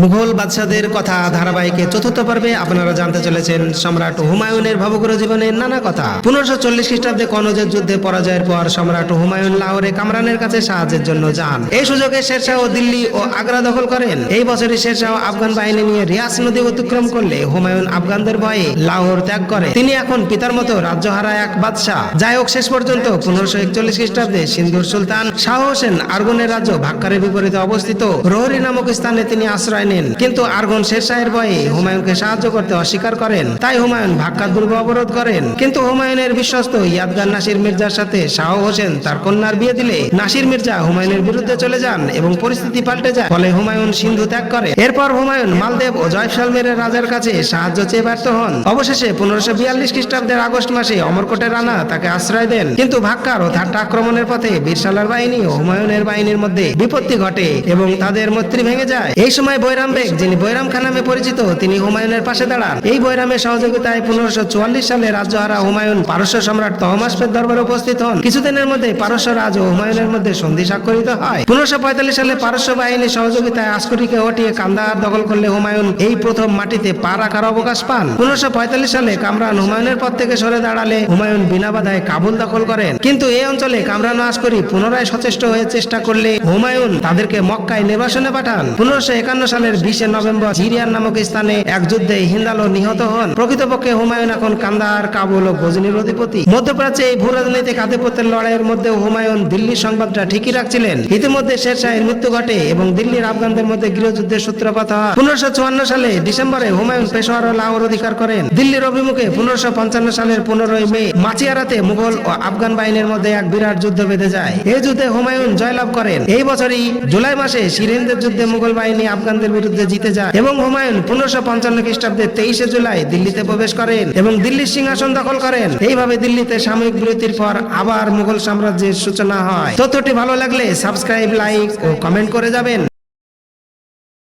মুঘল বাদশাদের কথা ধারাবাহিকে চতুর্থ পর্বে আপনারা জানতে চলেছেন সম্রাট হুমায়ুনের ভবগ্র জীবনের নানা কথা। পনেরোশো চল্লিশ খ্রিস্টাব্দে কনৌজের যুদ্ধে পরাজয়ের পর সম্রাট হুমায়ুন লাহোরে কামরানের কাছে সাহায্যের জন্য যান। এই সুযোগে শেরশাহ দিল্লি ও আগ্রা দখল করেন। এই বছরই শেরশাহ আফগান বাহিনী নিয়ে রিয়াস নদী অতিক্রম করলে হুমায়ুন আফগানদের ভয়ে লাহোর ত্যাগ করে। তিনি এখন পিতার মতো রাজ্য হারা এক বাদশাহ। যাই হোক, শেষ পর্যন্ত পনেরোশো একচল্লিশ খ্রিস্টাব্দে সিন্ধুর সুলতান শাহ হোসেন আরগুনের রাজ্য ভাক্কারের বিপরীতে অবস্থিত। রোহরি নামক স্থানে তিনি আশ্রয় নেন। কিন্তু আরগন শেরশাহের ভয়ে হুমায়ুনকে সাহায্য করতে অস্বীকার করেন। তাই হুমায়ুন ভাক্কা দুর্গ অবরোধ করেন। কিন্তু হুমায়ুনের বিশ্বস্ত ইয়াদগার নাসির মির্জার সাথে শাহ হোসেন তার কন্যার বিয়ে দিলে নাসির মির্জা হুমায়ুনের বিরুদ্ধে চলে যান এবং পরিস্থিতি পাল্টে যায়। ফলে হুমায়ুন সিন্ধু ত্যাগ করে। এরপর হুমায়ুন মালদেব ও জয়সালমেরের রাজার কাছে সাহায্য চেয়ে ব্যর্থ হন। অবশেষে পনেরোশো বিয়াল্লিশ খ্রিস্টাব্দের আগস্ট মাসে অমরকোটের রানা তাকে আশ্রয় দেন। কিন্তু ভাক্কার ও থাট্টা আক্রমণের পথে বীরসালার বাহিনী ও হুমায়ুনের বাহিনীর মধ্যে বিপত্তি ঘটে এবং তাদের মৈত্রী ভেঙে যায়। এই সময় বৈরাম বেগ, যিনি বৈরাম খান নামে পরিচিত, তিনি হুমায়ুনের পাশে দাঁড়ান। এই বৈরামের সহযোগিতায় পনেরোশো সালে রাজ্যহারা হুমায়ুন পারস্য সম্রাট তহমাসপের দরবারে উপস্থিত হন। কিছুদিনের মধ্যে পারস্য রাজ ও হুমায়ুনের মধ্যে সন্ধি স্বাক্ষরিত হয়। পনেরোশো সালে পারস্য বাহিনীর সহযোগিতায় আস্করিকে হটিয়ে কান্দাহার দখল করলে হুমায়ুন এই প্রথম মাটিতে পা রাখার অবকাশ পান। পনেরোশো সালে কামরান হুমায়ুনের পথ থেকে সরে দাঁড়ালে হুমায়ুন বিনা বাধায় কাবুল দখল করেন। কিন্তু এই অঞ্চলে কামরান আস্করি পুনরায় সচেষ্ট হয়ে চেষ্টা করলে হুমায়ুন তাদেরকে মক্কায় নির্বাসনে পাঠান। পনেরোশো একান্ন সালের বিশে নভেম্বর জিরিয়ান নামক স্থানে এক যুদ্ধে হিন্দালো নিহত হন। প্রকৃতপক্ষে হুমায়ুন এখন কান্দাহার, কাবুল ও গজনির অধিপতি। মধ্যপ্রাচ্যে এই ভূ রাজনৈতিক আধিপত্যের লড়াইয়ের মধ্যে হুমায়ুন দিল্লির সংবাদটা ঠিকই রাখছিলেন। ইতিমধ্যে শের শাহের মৃত্যু ঘটে এবং দিল্লির আফগানদের মধ্যে গৃহযুদ্ধের সূত্রপাত হয়। পনেরোশো চুয়ান্ন সালে ডিসেম্বরে হুমায়ুন পেশোয়ার ও লাহোর অধিকার করেন। দিল্লির অভিমুখে পনেরোশো পঞ্চান্ন সালের পনেরোই মে মাচিয়ারাতে মুঘল ও আফগান বাহিনীর মধ্যে এক বিরাট যুদ্ধ বেঁধে যায়। এই যুদ্ধে হুমায়ুন জয়লাভ করেন। এই বছরই জুলাই মাসে সিরেন্দ্রের যুদ্ধে মুঘল বাহিনী আফগানদের বিরুদ্ধে জিতে যায়। এবং হুমায়ুন পনেরোশো পঞ্চান্ন খ্রিস্টাব্দে তেইশে জুলাই দিল্লিতে প্রবেশ করেন এবং দিল্লির সিংহাসন দখল করেন। এইভাবে দিল্লিতে সাময়িক বিরতির পর আবার মুঘল সাম্রাজ্যের সূচনা হয়। তথ্যটি ভালো লাগলে সাবস্ক্রাইব, লাইক ও কমেন্ট করে যাবেন।